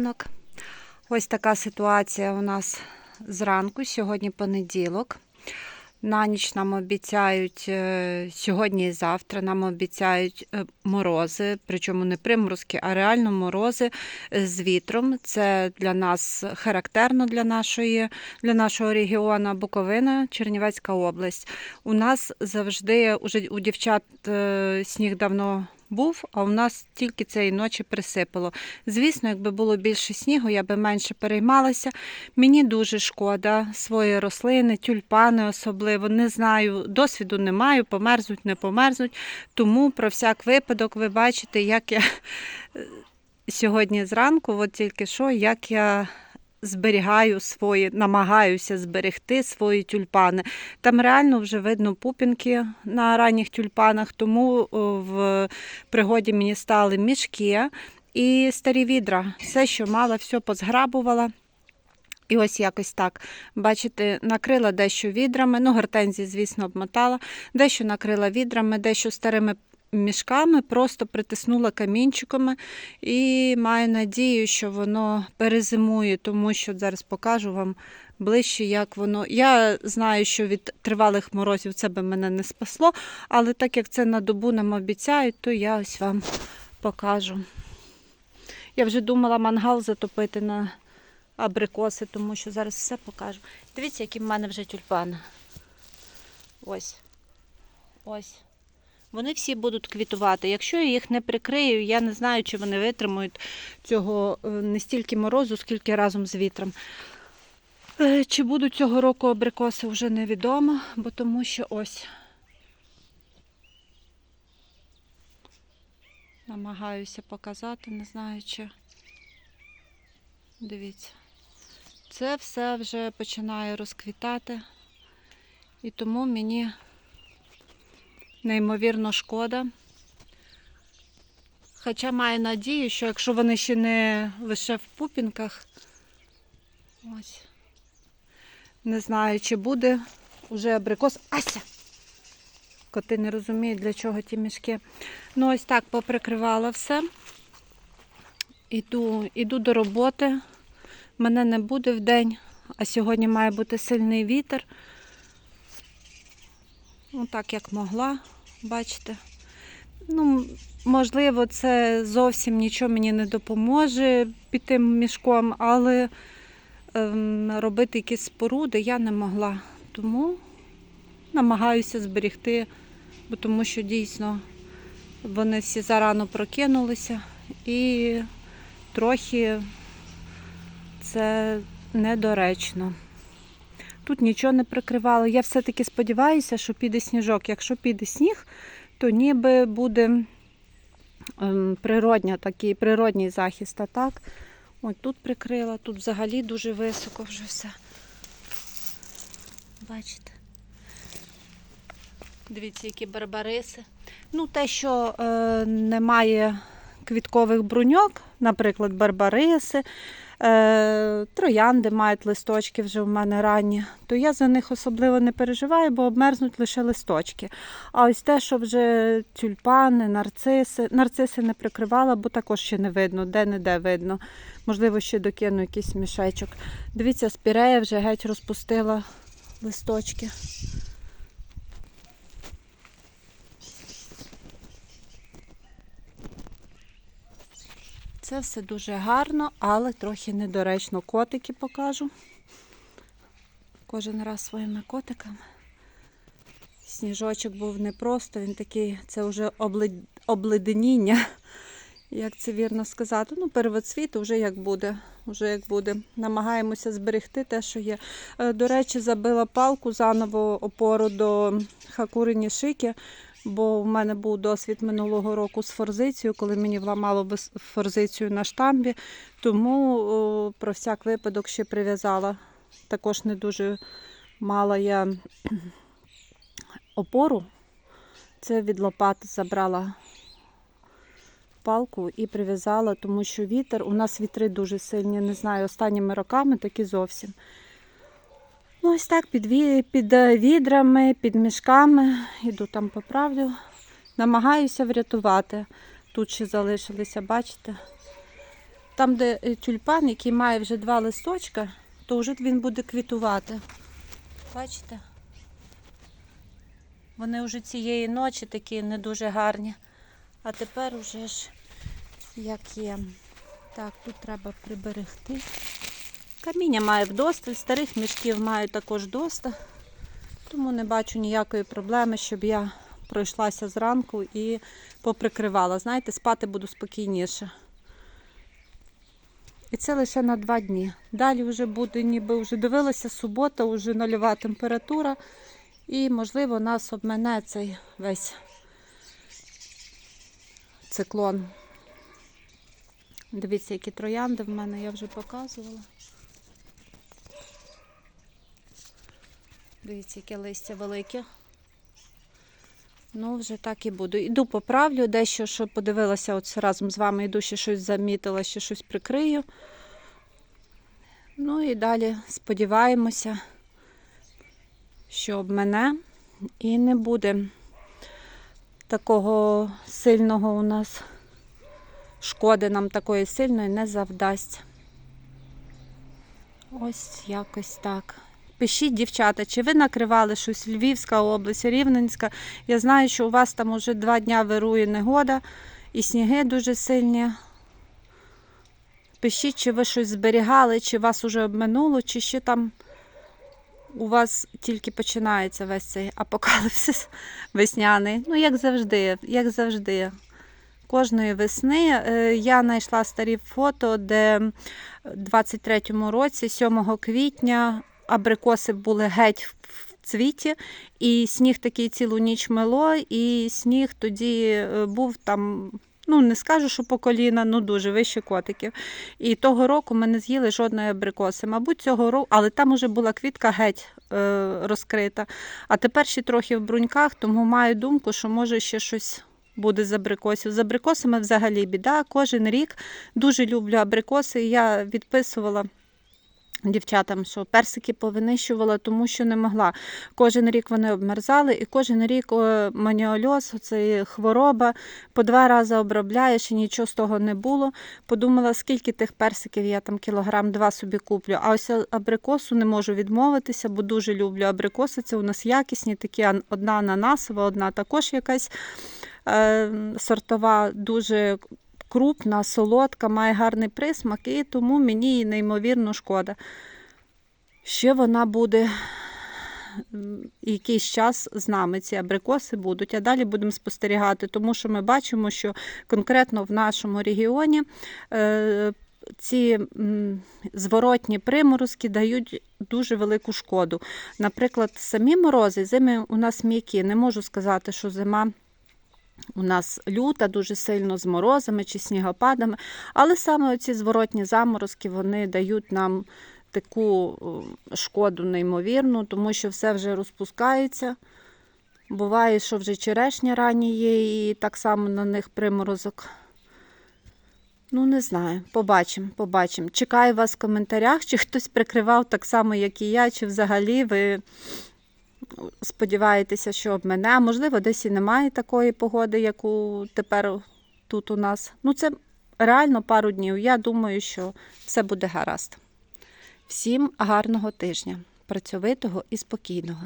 ранок. Ось така ситуація у нас зранку. Сьогодні понеділок. На ніч нам обіцяють е, сьогодні і завтра нам обіцяють е, морози, причому не приморозки, а реально морози е, з вітром. Це для нас характерно для нашої для нашого регіону Буковина, Чернівецька область. У нас завжди уже у дівчат сніг давно був, а у нас тільки цієї ночі присипало. Звісно, якби було більше снігу, я би менше переймалася. Мені дуже шкода свої рослини, тюльпани особливо. Не знаю, досвіду не маю, померзнуть, не померзнуть. Тому про всяк випадок ви бачите, як я е, сьогодні зранку, от тільки що, як я. Зберігаю свої, намагаюся зберегти свої тюльпани. Там реально вже видно пупінки на ранніх тюльпанах, тому в пригоді мені стали мішки і старі відра. Все, що мала, все позграбувала. І ось якось так. Бачите, накрила дещо відрами. Ну, гортензії, звісно, обмотала, дещо накрила відрами, дещо старими мішками, просто притиснула камінчиками і маю надію, що воно перезимує, тому що зараз покажу вам ближче, як воно. Я знаю, що від тривалих морозів це би мене не спасло, але так як це на добу нам обіцяють, то я ось вам покажу. Я вже думала мангал затопити на абрикоси, тому що зараз все покажу. Дивіться, які в мене вже тюльпани. Ось. Ось. Вони всі будуть квітувати. Якщо я їх не прикрию, я не знаю, чи вони витримують цього е, не стільки морозу, скільки разом з вітром. Е, Чи будуть цього року абрикоси, вже невідомо, бо тому що ось. Намагаюся показати, не знаю, чи. Дивіться. Це все вже починає розквітати. І тому мені неймовірно шкода. Хоча маю надію, що якщо вони ще не лише в пупінках, ось, не знаю, чи буде уже абрикос. Ася! Коти не розуміють, для чого ті мішки. Ну, ось так поприкривала все. Іду, іду до роботи. Мене не буде в день, а сьогодні має бути сильний вітер. Ну, так як могла, бачите. Ну, можливо, це зовсім нічого мені не допоможе під тим мішком, але ем, робити якісь споруди я не могла. Тому намагаюся зберегти, бо тому що дійсно вони всі зарано прокинулися і трохи це недоречно. Тут нічого не прикривало. Я все-таки сподіваюся, що піде сніжок. Якщо піде сніг, то ніби буде ем, природня, такий природній захист. А так, ось тут прикрила, тут взагалі дуже високо вже все. Бачите? Дивіться, які барбариси. Ну, те, що е, немає квіткових бруньок, наприклад, барбариси, троянди мають листочки вже в мене ранні, то я за них особливо не переживаю, бо обмерзнуть лише листочки. А ось те, що вже тюльпани, нарциси, нарциси не прикривала, бо також ще не видно, де-не-де видно. Можливо, ще докину якийсь мішечок. Дивіться, спірея вже геть розпустила листочки. Це все дуже гарно, але трохи недоречно. Котики покажу. Кожен раз своїми котиками. Сніжочок був не просто, він такий, це вже облед- обледеніння, як це вірно сказати. Ну, первоцвіт вже як буде. Вже як буде. Намагаємося зберегти те, що є. Е, До речі, забила палку заново опору до хакурині шики, бо в мене був досвід минулого року з форзицією, коли мені вламало форзицію на штамбі. Тому про всяк випадок ще прив'язала. Також не дуже мала я опору. Це від лопати забрала палку і прив'язала, тому що вітер, у нас вітри дуже сильні, не знаю, останніми роками такі зовсім. Ну, ось так, під, під е, відрами, під мішками. Іду там поправлю. Намагаюся врятувати. Тут ще залишилися, бачите? там, де е, тюльпан, який має вже два листочка, то вже він буде квітувати. Бачите? Вони вже цієї ночі такі не дуже гарні. А тепер уже ж як є. Так, тут треба приберегти. Каміння має вдосталь, старих мішків маю також доста. Тому не бачу ніякої проблеми, щоб я пройшлася зранку і поприкривала. Знаєте, спати буду спокійніше. І це лише на два дні. Далі вже буде, ніби вже дивилася субота, вже нульова температура. І, можливо, нас обмене цей весь циклон. Дивіться, які троянди в мене, я вже показувала. Дивіться, яке листя велике. Ну, вже так і буду. Іду поправлю дещо, що подивилася, от разом з вами йду, ще щось замітила, ще щось прикрию. Ну і далі сподіваємося, що об мене і не буде такого сильного у нас шкоди нам такої сильної не завдасть. Ось якось так. Пишіть, дівчата, чи ви накривали щось Львівська область, Рівненська. Я знаю, що у вас там уже два дня вирує негода і сніги дуже сильні. Пишіть, чи ви щось зберігали, чи вас уже обминуло, чи ще там у вас тільки починається весь цей апокаліпсис весняний. Ну, як завжди, як завжди. Кожної весни е, я знайшла старі фото, де в 23-му році, 7 квітня, абрикоси були геть в цвіті, і сніг такий цілу ніч мело, і сніг тоді е, був там. Ну, не скажу, що по коліна, ну дуже вище котиків. І того року ми не з'їли жодної абрикоси. Мабуть, цього року, але там уже була квітка геть е, розкрита. А тепер ще трохи в бруньках, тому маю думку, що може ще щось буде з абрикосів. З абрикосами взагалі біда. Кожен рік дуже люблю абрикоси. Я відписувала дівчатам, що персики повинищувала, тому що не могла. Кожен рік вони обмерзали, і кожен рік о, маніольоз, це хвороба, по два рази обробляєш і нічого з того не було. Подумала, скільки тих персиків я там кілограм два собі куплю. А ось абрикосу не можу відмовитися, бо дуже люблю абрикоси. Це у нас якісні, такі одна ананасова, одна також якась е, сортова, дуже крупна, солодка, має гарний присмак, і тому мені її неймовірно шкода. Ще вона буде якийсь час з нами, ці абрикоси будуть, а далі будемо спостерігати, тому що ми бачимо, що конкретно в нашому регіоні е, ці зворотні приморозки дають дуже велику шкоду. Наприклад, самі морози, зими у нас м'які. Не можу сказати, що зима у нас люта, дуже сильно з морозами чи снігопадами. Але саме ці зворотні заморозки вони дають нам таку шкоду неймовірну, тому що все вже розпускається. Буває, що вже черешня ранні є, і так само на них приморозок. Ну, не знаю, побачимо, побачимо. Чекаю вас в коментарях, чи хтось прикривав так само, як і я, чи взагалі ви сподіваєтеся, що об мене. А можливо, десь і немає такої погоди, яку тепер тут у нас. Ну, це реально пару днів. Я думаю, що все буде гаразд. Всім гарного тижня, працьовитого і спокійного.